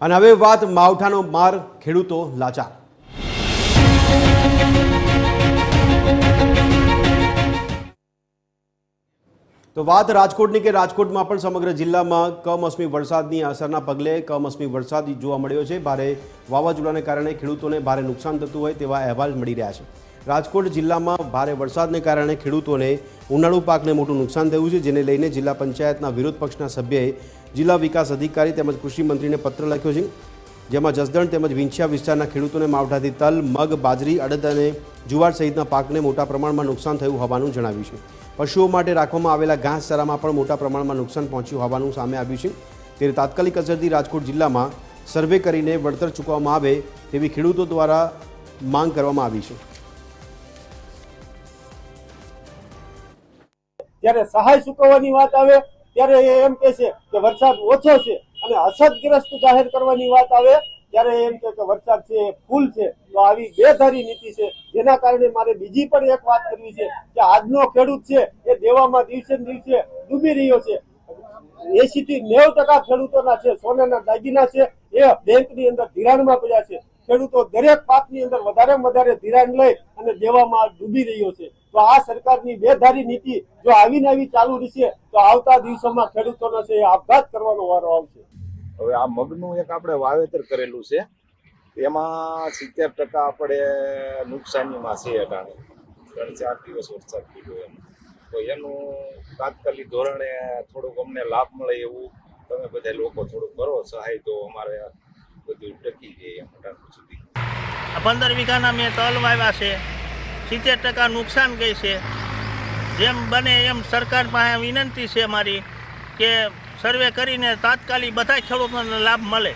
અને હવે વાત માવઠાનો માર ખેડૂતો લાચાર. તો વાત રાજકોટની કે રાજકોટમાં પણ સમગ્ર જિલ્લામાં કમોસમી વરસાદની અસરના પગલે કમોસમી વરસાદ જોવા મળ્યો છે. ભારે વાવાઝોડાને કારણે ખેડૂતોને ભારે નુકસાન થતું હોય તેવા અહેવાલ મળી રહ્યા છે. રાજકોટ જિલ્લામાં ભારે વરસાદને કારણે ખેડૂતોને ઉનાળુ પાકને મોટું નુકસાન થયું છે, જેને લઈને જિલ્લા પંચાયતના વિરોધ પક્ષના સભ્યએ જિલ્લા વિકાસ અધિકારી તેમજ કૃષિમંત્રીને પત્ર લખ્યો છે. જેમાં જસદણ તેમજ વિંછિયા વિસ્તારના ખેડૂતોને માવઠાથી તલ, મગ, બાજરી, અડદ અને જુવાર સહિતના પાકને મોટા પ્રમાણમાં નુકસાન થયું હોવાનું જણાવ્યું છે. પશુઓ માટે રાખવામાં આવેલા ઘાસચારામાં પણ મોટા પ્રમાણમાં નુકસાન પહોંચ્યું હોવાનું સામે આવ્યું છે. ત્યારે તાત્કાલિક અસરથી રાજકોટ જિલ્લામાં સર્વે કરીને વળતર ચૂકવવામાં આવે તેવી ખેડૂતો દ્વારા માંગ કરવામાં આવી છે. જ્યારે સહાય ચૂકવવાની વાત આવે, ત્યારે એ એમ કહે છે કે વરસાદ ઓછો છે અને અસરગ્રસ્ત જાહેર કરવાની વાત આવે, ત્યારે એમ કે વરસાદ છે ફૂલ છે. તો આવી બેધારી નીતિ છે. જેના કારણે મારે બીજી પણ એક વાત કરવી છે કે આજનો ખેડૂત છે, એ દેવામાં દિવસે દિવસે ડૂબી રહ્યો છે. એસી થી નેવ ટકા ખેડૂતોના છે, સોનાના દાગીના છે, એ બેંકની અંદર ધિરાણમાં પડ્યા છે. ખેડૂતો દરેક પાકની અંદર વધારે વધારે ધિરાણ લઈ અને દેવામાં ડૂબી રહ્યો છે. તો આ સરકારની બેધારી નીતિ જો આવીને આવી ચાલુ રહેશે તો આવતા દિવસોમાં ખેડૂતોનો છે એ આપઘાત કરવાનો વારો આવશે. હવે આ મગનું એક આપણે વાવેતર કરેલું છે. એમાં સિત્તેર ટકા આપણે નુકસાનીમાં છે અટાણે ત્રણ ચાર દિવસ વરસાદ પીડ્યો એમ. તો એનું તાત્કાલિક ધોરણે થોડુંક અમને લાભ મળે એવું. તમે બધા લોકો થોડુંક કરો સહાય તો અમારે બધું ટકી જાય એમ અટાણ સુધી. આ પંદર વીઘાના મેં તલ વાવ્યા છે. સિત્તેર ટકા નુકસાન ગઈ છે. જેમ બને એમ સરકાર પાસે વિનંતી છે મારી કે સર્વે કરીને તાત્કાલિક બધા ખેડૂતોને લાભ મળે.